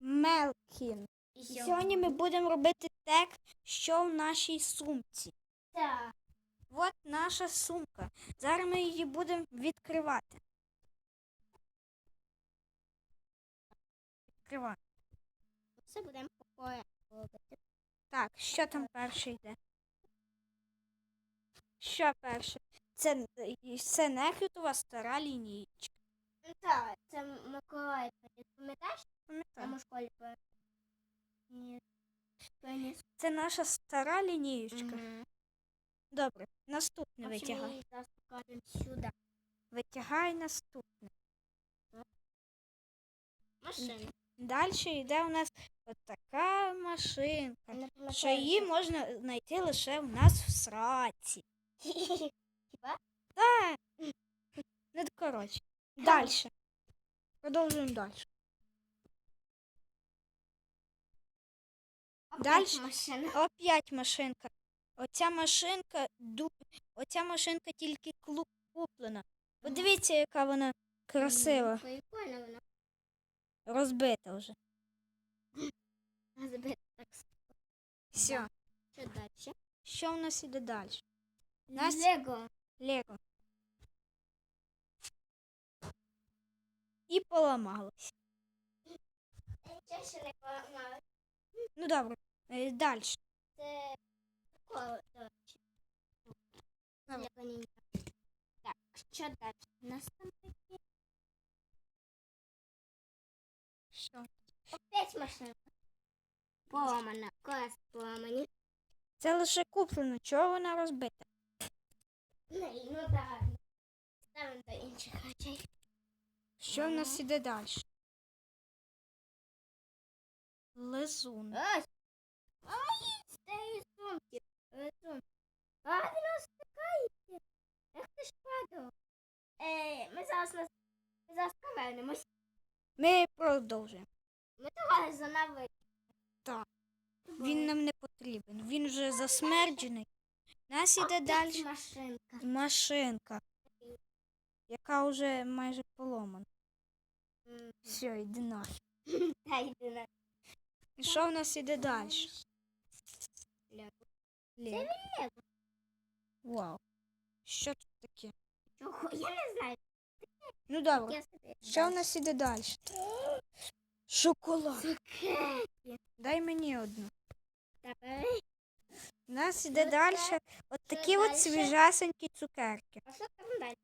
Мелкін. і Сьогодні ми будемо робити те, що в нашій сумці. Так. От наша сумка. Зараз ми її будемо відкривати. Відкриваємо. Це будемо робити. Так, що там перше йде? Що перше? Це, це нехрютова стара лінійка. Ну, Так, це Миколай. Пам'ятаєш, Пам'ятаю. школі Ні. Це наша стара лінієчка. Мгм. Добре, наступне витягай. сюди. Витягай наступне. Машина. Далі йде у нас от така машинка. Що її можна знайти лише в нас в сраці. Хіба? Так. Ну, коротше. Далі. Продовжуємо далі. Опять Дальше. машина. Опять машинка. Оця машинка, ду... Оця машинка тільки клу- куплена. Подивіться, яка вона красива. М, Прикольно вона. Розбита вже. Розбита так. Все. Що далі? Що в нас іде далі? Нас- Лего. Лего. І поламалось. Нічого ще не поламали. Ну добре, далі. Це ніндзя. Так, що далі? У нас там такі. Що? Опять машина. Поламана. Клас поламані. Це лише куплено, чого вона розбита? Ну, і, ну так. Ставимо до інших речей. Що в нас іде далі? Лизун. Ось. Ой, сумки. Лизун. А, він розтикається. Як ти ж падав? Е, ми зараз нас... Ми зараз повернемось. Ми продовжуємо. Ми того занавили. Так. Він нам не потрібен. Він вже засмерджений. У нас іде далі машинка. машинка, яка вже майже поломана. Все, йди нафіг. Та йди на І що в нас іде далі? Лего. Лего. Лего. Вау. Що тут таке? Чого? Я не знаю. Ну добре. Я собі. Що в нас іде далі? Шоколад. Дай мені одну. Давай. У нас іде далі от такі от свіжасенькі цукерки. А що там далі?